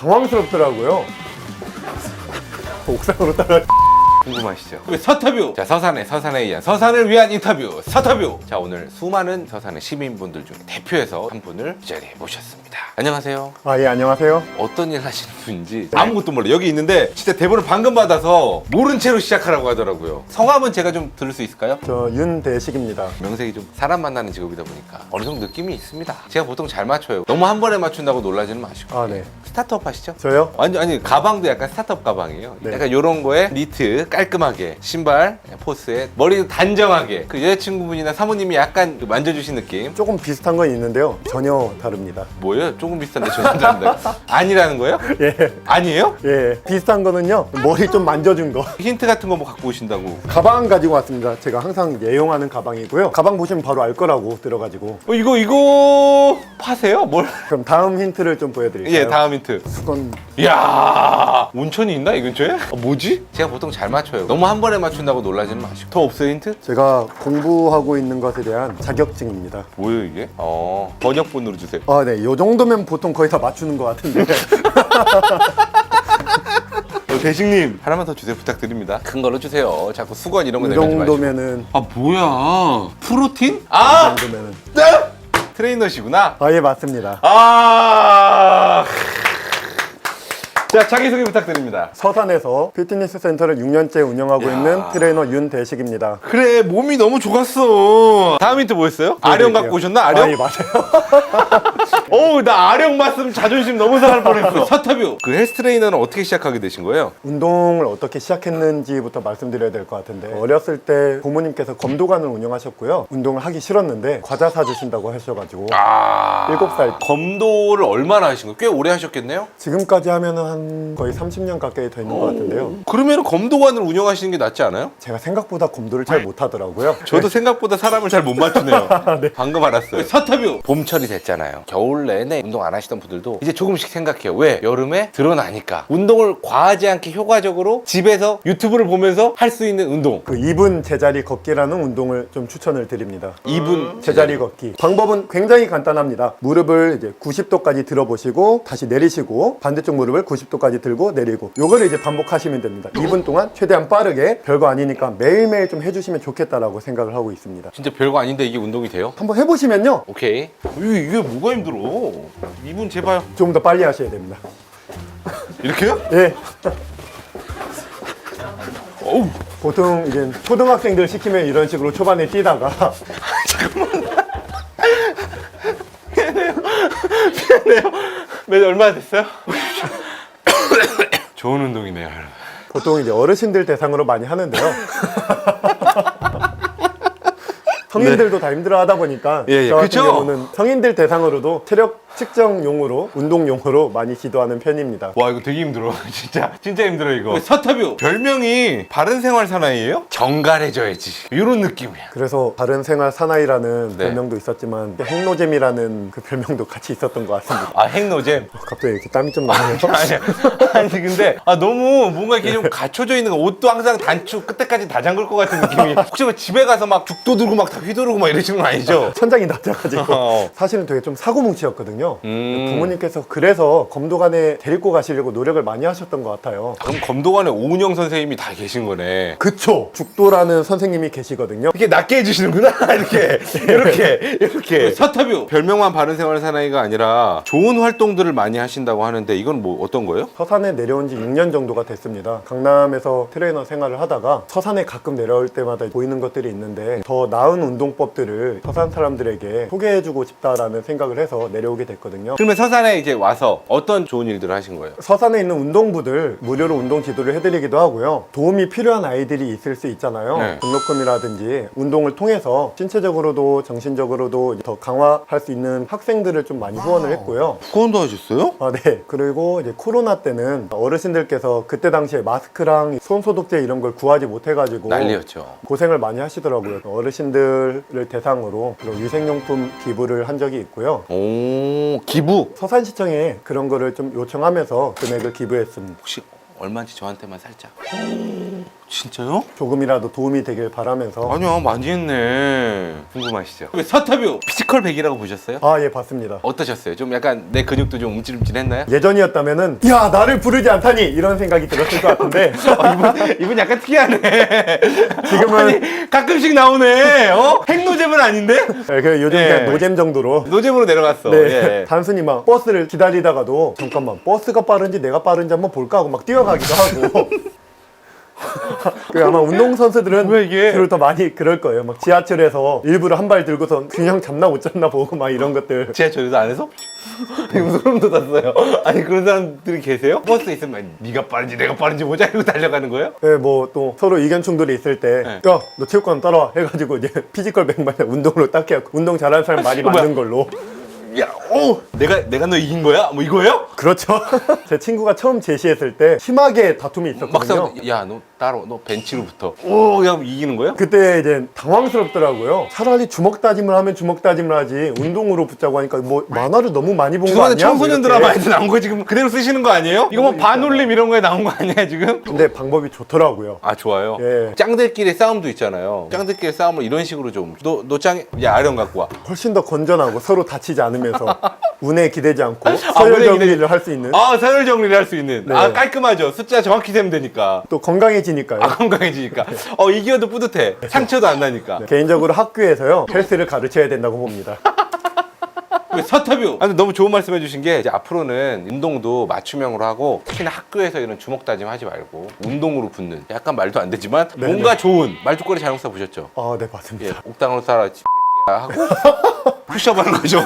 당황스럽더라고요. 옥상으로 따라 궁금하시죠? 왜 서터뷰! 자, 서산의 서산에 의한 서산을 위한 인터뷰 서터뷰! 자, 오늘 수많은 서산의 시민분들 중에 대표해서 한 분을 이 자리에 모셨습니다. 안녕하세요. 아 예 안녕하세요. 어떤 일 하시는 분인지 아무것도 몰라요. 여기 있는데 진짜 대본을 방금 받아서 모른 채로 시작하라고 하더라고요. 성함은 제가 좀 들을 수 있을까요? 저 윤대식입니다. 명색이 좀 사람 만나는 직업이다 보니까 어느 정도 느낌이 있습니다. 제가 보통 잘 맞춰요. 너무 한 번에 맞춘다고 놀라지는 마시고. 아 네. 스타트업 하시죠? 저요? 완전 아니 가방도 약간 스타트업 가방이에요. 네. 약간 요런 거에 니트 깔 끔하게 신발 포스에 머리도 단정하게 그 여자친구분이나 사모님이 약간 그 만져주신 느낌. 조금 비슷한 건 있는데요. 전혀 다릅니다. 뭐예요? 조금 비슷한데 저는 다른다. 아니라는 거예요? 예. 아니에요? 예. 비슷한 거는요. 머리 좀 만져준 거. 힌트 같은 거 뭐 갖고 오신다고. 가방 가지고 왔습니다. 제가 항상 예용하는 가방이고요. 가방 보시면 바로 알 거라고 들어가지고. 어, 이거 이거 파세요? 뭘? 그럼 다음 힌트를 좀 보여드릴까요? 예, 다음 힌트. 수건 이야, 온천이 있나 이 근처에? 아, 뭐지? 제가 보통 잘 맞춰요. 너무 한 번에 맞춘다고 놀라지는 마시고. 더 없어요 힌트? 제가 공부하고 있는 것에 대한 자격증입니다. 뭐예요 이게? 어, 번역본으로 주세요. 아, 네. 요 정도면 보통 거의 다 맞추는 것 같은데. 어, 대식님 하나만 더 주세요 부탁드립니다. 큰 걸로 주세요. 자꾸 수건 이런 거 이 내면 마시고. 정도면은, 아 뭐야? 프로틴? 이아 정도면은. 트레이너시구나. 아, 예, 맞습니다. 아. 자 자기 소개 부탁드립니다. 서산에서 피트니스 센터를 6년째 운영하고 야. 있는 트레이너 윤대식입니다. 그래 몸이 너무 좋았어. 다음 힌트 뭐였어요? 아령 갖고 오셨나? 아령? 아, 예, 맞아요. 어우 나 아령 봤으면 자존심 너무 상할 뻔했어. 서터뷰. 그 헬스 트레이너는 어떻게 시작하게 되신 거예요? 운동을 어떻게 시작했는지부터 말씀드려야 될 것 같은데 어렸을 때 부모님께서 검도관을 운영하셨고요. 운동을 하기 싫었는데 과자 사주신다고 하셔가지고 아. 일곱 살. 검도를 얼마나 하신 거예요? 꽤 오래 하셨겠네요? 지금까지 하면은 한 거의 30년 가까이 돼 있는 것 같은데요. 그러면 검도관을 운영하시는 게 낫지 않아요? 제가 생각보다 검도를 잘 못하더라고요. 저도 생각보다 사람을 잘 못 맞추네요. 방금 알았어요. 서터뷰. 봄철이 됐잖아요. 겨울 내내 운동 안 하시던 분들도 이제 조금씩 생각해요. 왜? 여름에 드러나니까. 운동을 과하지 않게 효과적으로 집에서 유튜브를 보면서 할 수 있는 운동. 그 2분 제자리 걷기라는 운동을 좀 추천을 드립니다. 2분 제자리 걷기. 방법은 굉장히 간단합니다. 무릎을 이제 90도까지 들어보시고 다시 내리시고 반대쪽 무릎을 90도까지 들고 내리고 요거를 이제 반복하시면 됩니다. 2분 동안 최대한 빠르게 별거 아니니까 매일매일 좀 해주시면 좋겠다라고 생각을 하고 있습니다. 진짜 별거 아닌데 이게 운동이 돼요? 한번 해보시면요. 오케이. 이게, 이게 뭐가 힘들어? 2분 제발. 좀 더 빨리 하셔야 됩니다. 이렇게요? 예. 어우. 보통 이제 초등학생들 시키면 이런 식으로 초반에 뛰다가 몇 얼마 됐어요? 좋은 운동이네요, 여러분. 보통 이제 어르신들 대상으로 많이 하는데요. 성인들도 다 힘들어 하다 보니까 예, 예. 저 같은 그쵸? 경우는 성인들 대상으로도 체력 측정용으로 운동용으로 많이 지도하는 편입니다. 와 이거 되게 힘들어 진짜 진짜 힘들어 이거 서터뷰 별명이 바른 생활 사나이예요? 정갈해져야지 이런 느낌이야 그래서 바른 생활 사나이라는 네. 별명도 있었지만 행노잼이라는 그 별명도 같이 있었던 것 같습니다. 아 핵노잼 갑자기 이렇게 땀이 좀 나네요. 아니야 아니 근데 아 너무 뭔가 이렇게 좀 갖춰져 있는 거 옷도 항상 단추 끝에까지 다 잠글 것 같은 느낌이 혹시 뭐 집에 가서 막 죽도 들고 막 다 휘두르고 막 이러시는 건 아니죠? 천장이 낮아가지고 어. 사실은 되게 좀 사고뭉치였거든요. 음. 부모님께서 그래서 검도관에 데리고 가시려고 노력을 많이 하셨던 것 같아요. 그럼 검도관에 오은영 선생님이 다 계신 거네 그쵸. 죽도라는 선생님이 계시거든요. 이렇게 낮게 해주시는구나 이렇게 이렇게 이렇게 서터뷰 별명만 바른 생활 사나이가 아니라 좋은 활동들을 많이 하신다고 하는데 이건 뭐 어떤 거예요? 서산에 내려온 지 6년 정도가 됐습니다. 강남에서 트레이너 생활을 하다가 서산에 가끔 내려올 때마다 보이는 것들이 있는데 더 나은 운동법들을 서산 사람들에게 소개해주고 싶다라는 생각을 해서 내려오게 됐거든요. 그러면 서산에 이제 와서 어떤 좋은 일들을 하신 거예요? 서산에 있는 운동부들 무료로 운동 지도를 해드리기도 하고요. 도움이 필요한 아이들이 있을 수 있잖아요. 네. 등록금이라든지 운동을 통해서 신체적으로도 정신적으로도 더 강화할 수 있는 학생들을 좀 많이 후원을 했고요. 후원도 하셨어요? 아, 네. 그리고 이제 코로나 때는 어르신들께서 그때 당시에 마스크랑 손 소독제 이런 걸 구하지 못해가지고 난리였죠. 고생을 많이 하시더라고요. 어르신들을 대상으로 그런 위생용품 기부를 한 적이 있고요. 오 기부 서산시청에 그런 거를 좀 요청하면서 금액을 기부했습니다. 혹시 얼마인지 저한테만 살짝 진짜요? 조금이라도 도움이 되길 바라면서 아니요 많이 했네 궁금하시죠? 왜 서탑이요 피지컬 100이라고 보셨어요? 아 예 봤습니다. 어떠셨어요? 좀 약간 내 근육도 좀 움찔움찔했나요? 예전이었다면은 야 나를 부르지 않다니 이런 생각이 들었을 것 같은데 어, 이분, 이분 약간 특이하네 지금은 아니 가끔씩 나오네 어? 핵노잼은 아닌데? 예, 그 요즘 예. 그냥 노잼 정도로 노잼으로 내려갔어 네 예. 단순히 막 버스를 기다리다가도 잠깐만 버스가 빠른지 내가 빠른지 한번 볼까 하고 막 뛰어가기도 하고 그 아마 운동 선수들은 이게? 주로 더 많이 그럴 거예요. 막 지하철에서 일부러 한 발 들고서 균형 잡나 못 잡나 보고 막 이런 것들. 지하철에서 안에서? 되게 소름 돋았어요 아니 그런 사람들이 계세요? 버스에 있으면 네가 빠른지 내가 빠른지 보자 이러고 달려가는 거예요? 예, 뭐또 서로 의견 충돌이 있을 때, 네. 야, 너 체육관 따라와 해가지고 이제 피지컬 백만 운동으로 딱 해갖고 운동 잘하는 사람 말이 뭐야? 맞는 걸로. 야, 오, 내가 내가 너 이긴 거야? 뭐 이거예요? 그렇죠. 제 친구가 처음 제시했을 때 심하게 다툼이 있었거든요. 막상 야, 너 따로 너 벤치로 붙어. 오, 야, 이기는 거야? 그때 이제 당황스럽더라고요. 차라리 주먹 다짐을 하면 주먹 다짐을 하지 운동으로 붙자고 하니까 뭐 만화를 너무 많이 본 거 죄송한데 아니야? 청소년 뭐 이렇게. 드라마에서 나온 거 지금 그대로 쓰시는 거 아니에요? 이거 뭐 반올림 이런 거에 나온 거 아니야 지금? 근데 방법이 좋더라고요. 아 좋아요. 예. 짱들끼리 싸움도 있잖아요. 짱들끼리 싸움을 이런 식으로 좀 너 너 짱, 야 아령 갖고 와. 훨씬 더 건전하고 서로 다치지 않으면서 운에 기대지 않고 운에 서열 기대지- 정리를 할수 있는 아 서열 정리를 할 수 있는. 네. 아 깔끔하죠. 숫자 정확히 세면 되니까. 또 건강해지니까요. 아 건강해지니까. 어 이겨도 뿌듯해. 상처도 안 나니까. 개인적으로 학교에서요 헬스를 가르쳐야 된다고 봅니다. 왜 서터뷰? 아, 근데 너무 좋은 말씀 해주신 게 이제 앞으로는 운동도 맞춤형으로 하고 특히나 학교에서 이런 주먹 다짐 하지 말고 운동으로 붙는 약간 말도 안 되지만 네, 뭔가 좋은 말뚝거리 잘못사 보셨죠? 아, 네 예, 맞습니다. 옥당으로 살아 야 하고 푸시업 하는 거죠.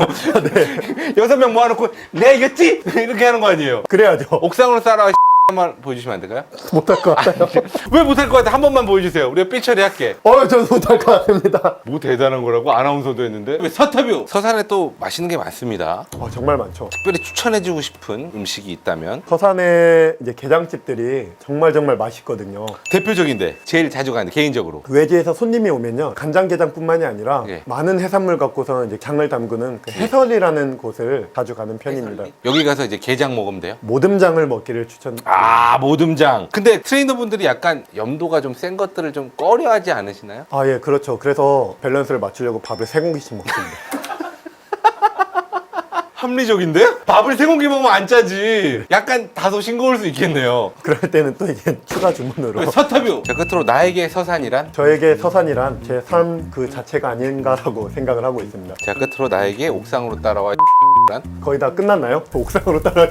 여섯 명 모아놓고 내가 이겼지? 이렇게 하는 거 아니에요. 그래야죠. 옥상으로 살아 한번 보여주시면 안 될까요? 못할 것 같아요. 왜 못할 것 같아? 한 번만 보여주세요. 우리가 삐처리 할게. 어, 저는 못할 것 같습니다. 뭐 대단한 거라고 아나운서도 했는데 왜 서터뷰? 서산에 또 맛있는 게 많습니다. 어, 정말 많죠. 특별히 추천해주고 싶은 음식이 있다면 서산의 이제 게장집들이 정말 정말 맛있거든요. 대표적인데 제일 자주 가는 개인적으로 외지에서 손님이 오면요 간장게장뿐만이 아니라 예. 많은 해산물 갖고서 이제 장을 담그는 그 해설이라는 곳을 자주 가는 편입니다. 여기 가서 이제 게장 먹으면 돼요. 모듬장을 먹기를 추천. 아 모듬장. 근데 트레이너분들이 약간 염도가 좀 센 것들을 좀 꺼려하지 않으시나요? 아 예 그렇죠. 그래서 밸런스를 맞추려고 밥을 세 공기씩 먹습니다. 합리적인데? 밥을 세 공기 먹으면 안 짜지. 약간 다소 싱거울 수 있겠네요. 그럴 때는 또 이제 추가 주문으로. 서터뷰. 자 끝으로 나에게 서산이란? 저에게 서산이란 제 삶 그 자체가 아닌가라고 생각을 하고 있습니다. 자 끝으로 나에게 옥상으로 따라와 란? 거의 다 끝났나요? 옥상으로 따라